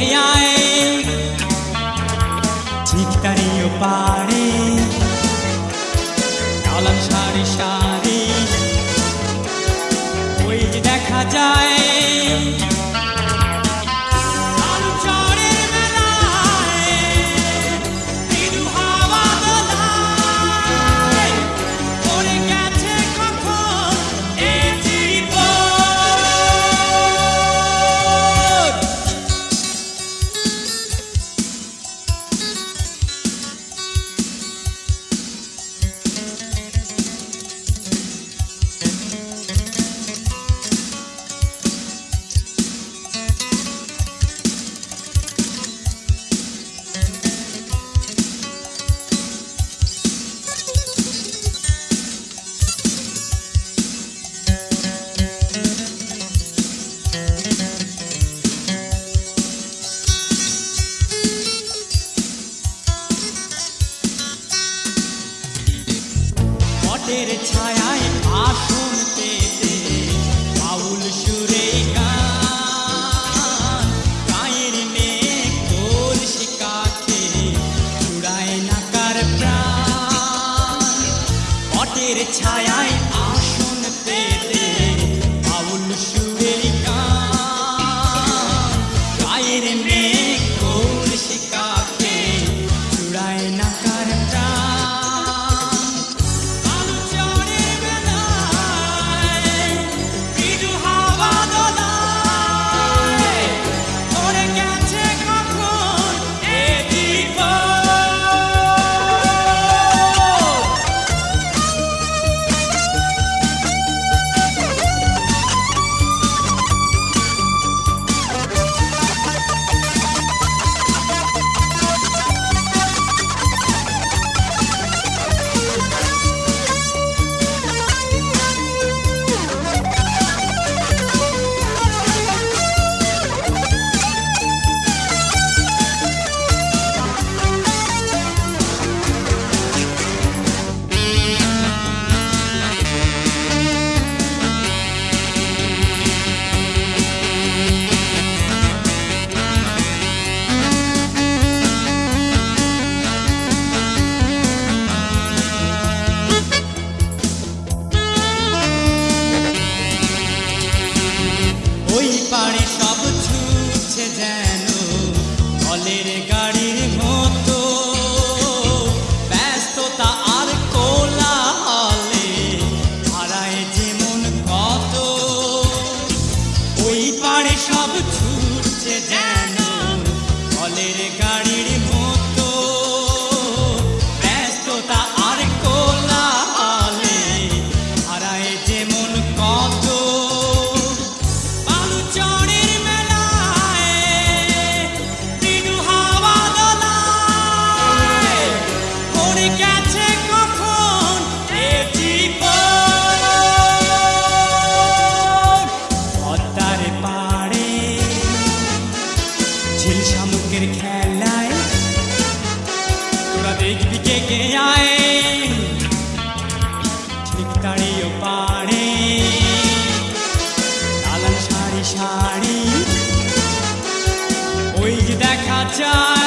yeah. 恰呀 দেখবি কে কে আয় ঠিক দাঁড়িয়ে পাড়ে লাল সারি সারি ওই যে দেখা যায়